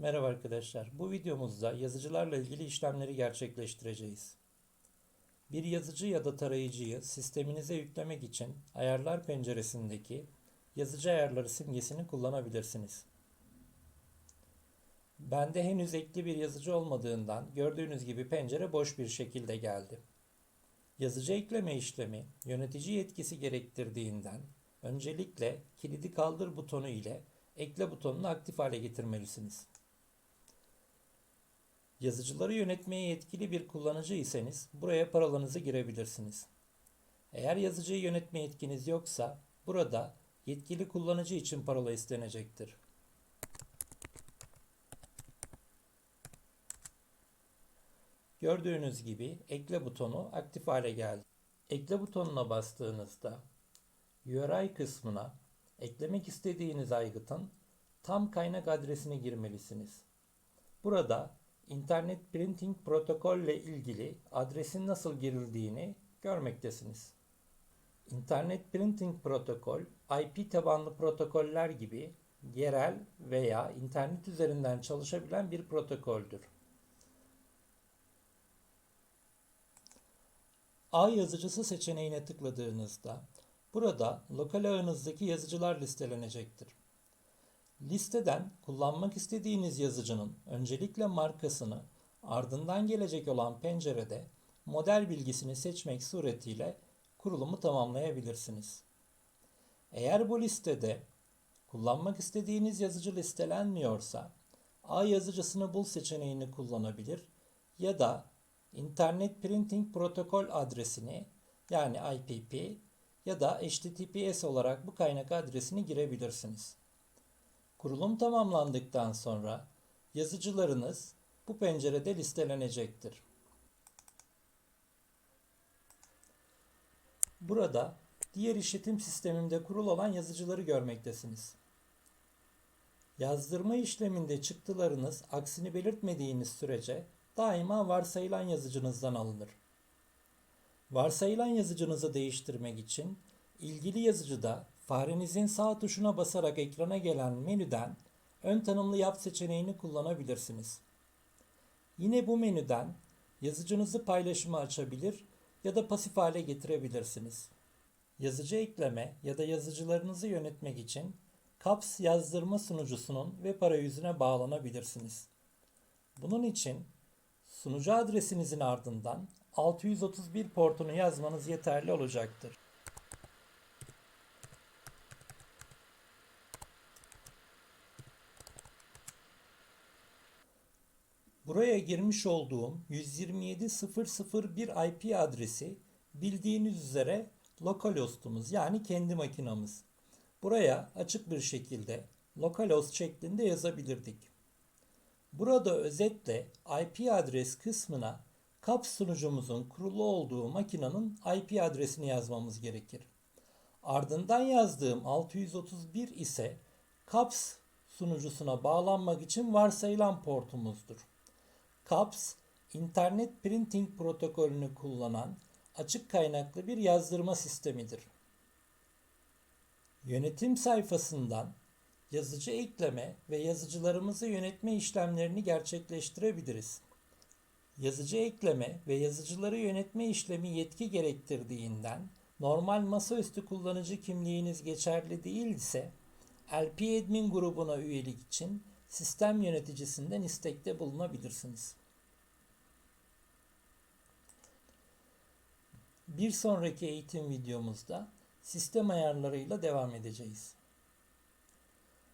Merhaba arkadaşlar. Bu videomuzda yazıcılarla ilgili işlemleri gerçekleştireceğiz. Bir yazıcı ya da tarayıcıyı sisteminize yüklemek için ayarlar penceresindeki yazıcı ayarları simgesini kullanabilirsiniz. Bende henüz ekli bir yazıcı olmadığından gördüğünüz gibi pencere boş bir şekilde geldi. Yazıcı ekleme işlemi yönetici yetkisi gerektirdiğinden öncelikle kilidi kaldır butonu ile ekle butonunu aktif hale getirmelisiniz. Yazıcıları yönetmeye yetkili bir kullanıcı iseniz buraya parolanızı girebilirsiniz. Eğer yazıcıyı yönetme yetkiniz yoksa burada yetkili kullanıcı için parola istenecektir. Gördüğünüz gibi ekle butonu aktif hale geldi. Ekle butonuna bastığınızda URI kısmına eklemek istediğiniz aygıtın tam kaynak adresini girmelisiniz. Burada internet printing protokol ile ilgili adresin nasıl girildiğini görmektesiniz. İnternet Printing Protokol, IP tabanlı protokoller gibi yerel veya internet üzerinden çalışabilen bir protokoldür. A yazıcısı seçeneğine tıkladığınızda burada lokal ağınızdaki yazıcılar listelenecektir. Listeden kullanmak istediğiniz yazıcının öncelikle markasını ardından gelecek olan pencerede model bilgisini seçmek suretiyle kurulumu tamamlayabilirsiniz. Eğer bu listede kullanmak istediğiniz yazıcı listelenmiyorsa A yazıcısını bul seçeneğini kullanabilir ya da Internet Printing Protokol adresini yani IPP ya da HTTPS olarak bu kaynak adresini girebilirsiniz. Kurulum tamamlandıktan sonra yazıcılarınız bu pencerede listelenecektir. Burada diğer işletim sistemimde kurul olan yazıcıları görmektesiniz. Yazdırma işleminde çıktılarınız aksini belirtmediğiniz sürece daima varsayılan yazıcınızdan alınır. Varsayılan yazıcınızı değiştirmek için ilgili yazıcıda farenizin sağ tuşuna basarak ekrana gelen menüden ön tanımlı yap seçeneğini kullanabilirsiniz. Yine bu menüden yazıcınızı paylaşıma açabilir ya da pasif hale getirebilirsiniz. Yazıcı ekleme ya da yazıcılarınızı yönetmek için CAPS yazdırma sunucusunun web arayüzüne bağlanabilirsiniz. Bunun için sunucu adresinizin ardından 631 portunu yazmanız yeterli olacaktır. Buraya girmiş olduğum 127.001 IP adresi bildiğiniz üzere localhost'umuz yani kendi makinamız. Buraya açık bir şekilde localhost şeklinde yazabilirdik. Burada özetle IP adres kısmına CAPS sunucumuzun kurulu olduğu makinenin IP adresini yazmamız gerekir. Ardından yazdığım 631 ise CAPS sunucusuna bağlanmak için varsayılan portumuzdur. CAPS, internet printing protokolünü kullanan açık kaynaklı bir yazdırma sistemidir. Yönetim sayfasından yazıcı ekleme ve yazıcılarımızı yönetme işlemlerini gerçekleştirebiliriz. Yazıcı ekleme ve yazıcıları yönetme işlemi yetki gerektirdiğinden normal masaüstü kullanıcı kimliğiniz geçerli değilse LP Admin grubuna üyelik için sistem yöneticisinden istekte bulunabilirsiniz. Bir sonraki eğitim videomuzda sistem ayarlarıyla devam edeceğiz.